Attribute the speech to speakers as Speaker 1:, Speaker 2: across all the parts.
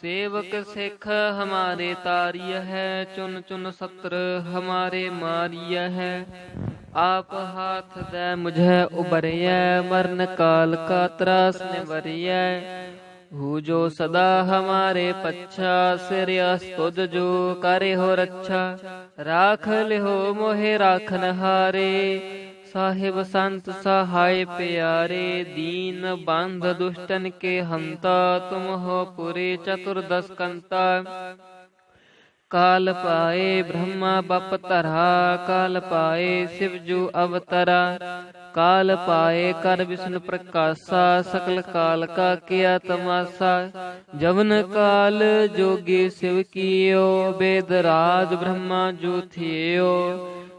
Speaker 1: ਸੇਵਕ ਸਿੱਖ ਹਮਾਰੇ ਤਾਰੀਅ ਹੈ ਚੁਨ ਚੁਨ ਸਤਰ ਹਮਾਰੇ ਮਾਰੀਅ ਹੈ। ਆਪ ਹਾਥ ਦੇ ਮੁਝੇ ਉਬਰਿਐ ਮਰਨ ਕਾਲ ਕਾ ਤਰਾਸ ਨਿਵਰਿਐ ਹੂ ਜੋ ਸਦਾ ਹਮਾਰੇ ਪੱਛਾ ਸਿਰ ਅਸਤੁਦ ਜੋ ਕਰੇ ਹੋ ਰੱਛਾ। ਰਾਖ ਲਿਹੋ ਮੋਹਿ ਰਾਖਨ ਹਾਰੇ ਸਾਹਿਬ ਸੰਤ ਸਹਾਇ ਪਿਆਰੇ, ਦੀਨ ਬੰਧ ਦੁਸ਼ਟਨ ਕੇ ਹੰਤਾ, ਤੁਮ ਹੋ ਪੁਰੇ ਚਤੁਰਦਸ ਕੰਤਾ। ਕਾਲ ਪਾਏ ਬ੍ਰਹਮਾ ਬਪ ਧਰਾ, ਕਾਲ ਪਾਏ ਸਿਵ ਜੂ ਅਵਤਰਾ। ਕਾਲ ਪਾਏ ਕਰ ਵਿਸ਼ਨ ਪ੍ਰਕਾਸ਼ਾ, ਸਕਲ ਕਾਲ ਕਾ ਕੀਆ ਤਮਾਸਾ। ਜਵਨ ਕਾਲ ਜੋਗੀ ਸਿਵ ਕੀਓ, ਬੇਦ ਰਾਜ ਬ੍ਰਹਮਾ ਜੂ ਥਿਓ।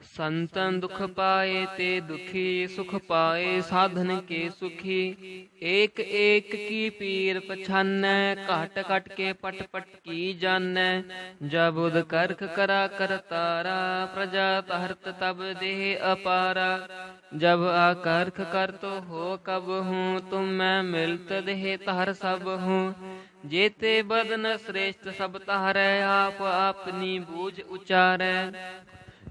Speaker 1: संतन दुख पाए ते दुखी सुख पाए साधन के सुखी। एक एक की पीर पछान काट काट के पट पट की जान। जब उद करख करा कर तारा प्रजा तरत तब देह अपारा। जब आकर्ख कर तो हो कब हूँ तुम मैं मिलत देह तहर सब हूँ। जेते बदन श्रेष्ठ सब तहर आप अपनी बूझ उचार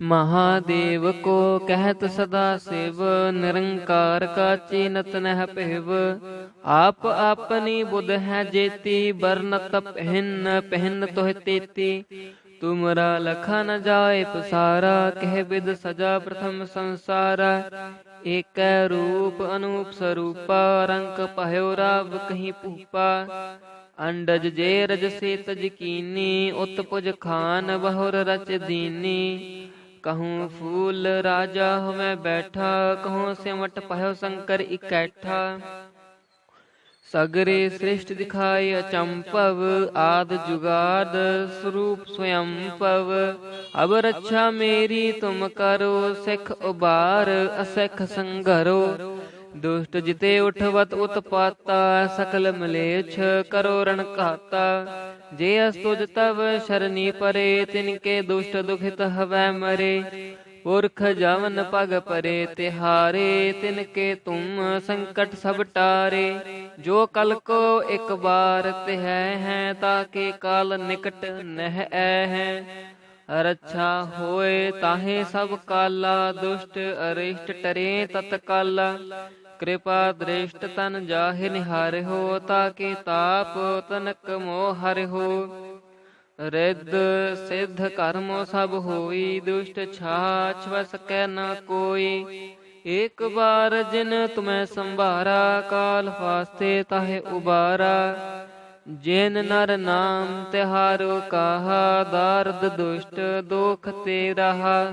Speaker 1: ਮਹਾਦੇਵ ਕੋ ਕਹਿਤ ਸਦਾ ਸਿਵ, ਨਿਰੰਕਾਰ ਕਾ ਚੀਨਤ ਨਹਿ ਪਹਿਵ ਆਪ ਆਪਨੀ ਬੁਧ ਹੈ ਜੇਤੀ ਬਰਨਤ ਪਹਿਨ ਪਹਿਨ ਤੋਹ ਤੇਤੀ। ਤੁਮਰਾ ਲਖਾ ਨ ਜਾਏ ਪਸਾਰਾ, ਕਹਿ ਬਿਦ ਸਜਾ ਪ੍ਰਥਮ ਸੰਸਾਰਾ। ਏਕੈ ਰੂਪ ਅਨੂਪ ਸਰੂਪਾ ਰੰਗ ਪਹਿਉ ਰਵ ਕਹੀਂ ਭੂਪਾ। ਅੰਡਜ ਜੇ ਰਜ ਸੇ ਤਜ ਕੀਨੀ, ਉਤਪੁਜ ਖਾਨ ਬਹੁਰ ਰਚ ਦੀਨੀ। ਕਹੂੰ ਫੂਲ ਰਾਜਾ ਹਮੈ ਬੈਠਾ, ਕਹੂੰ ਸਿਮਟ ਪਹਿਉ ਸ਼ੰਕਰ ਇਕੈਠਾ। ਸਗਰੇ ਸ੍ਰਿਸ਼ਟ ਦਿਖਾਈ ਅਚੰਪਵ ਆਦ ਜੁਗਾਦ ਸਰੂਪ ਸਵਯੰ ਪਵ ਅਬ ਰੱਛਾ ਮੇਰੀ, ਤੁਮ ਕਰੋ ਸਿੱਖ ਉਬਾਰ ਅਸਿੱਖ ਸੰਗਰੋ ਦੁਸ਼ਟ ਜਿਤੇ ਉਠਵਤ ਉਤਪਾਤਾ, ਸਕਲ ਮਲੇਛ ਕਰੋ ਰਣ ਘਾਤਾ। ਜੇ ਅਸਤੁਜ ਤਵ ਸ਼ਰਨੀ ਪਰੇ ਤਿਨ ਕੇ ਦੁਸ਼ਟ ਦੁਖਿਤ ਹਵੈ ਮਰੇ। ਪੁਰਖ ਜਵਨ ਪਗ ਪਰੇ, ਤਿਹਾਰੇ ਤਿਨ ਕੇ ਤੁਮ ਸੰਕਟ ਸਭ ਟਾਰੇ। ਜੋ ਕਲ ਕੋ ਇੱਕ ਬਾਰ ਤਿਹੈ ਹੈ, ਤਾਕੇ ਕਾਲ ਨਿਕਟ ਨਹਿ ਐ ਹੈ। ਰੱਛਾ ਹੋਏ ਤਾਹੇ ਸਭ ਕਾਲਾ, ਦੁਸ਼ਟ ਅਰਿਸ਼ਟ ਟਰੇ ਤਤਕਾਲਾ। ਕਿਰਪਾ ਦ੍ਰਿਸ਼ਟ ਤਨ ਜਾਹਿ ਨਿਹਾਰਿਓ ਤਾਕੇ ਤਾਪ ਤਨਕ ਮੋਹ ਹਰਿਓ ਰਿੱਧ ਸਿੱਧ ਕਰਮੋ ਸਭ ਹੋਈ, ਦੁਸ਼ਟ ਛਾਛ ਵਸ ਕੈ ਨ ਕੋਈ। ਏਕ ਬਾਰ ਜਿਨ ਤੁਮੈ ਸੰਭਾਰਾ, ਕਾਲ ਫਾਸਤੇ ਤਾਹੇ ਉਬਾਰਾ। ਜਿਨ ਨਰ ਨਾਮ ਤਿਹਾਰੋ ਕਾਹਾ, ਦਾਰਦ ਦੁਸ਼ਟ ਦੋਖ ਤੇ ਰਹਾ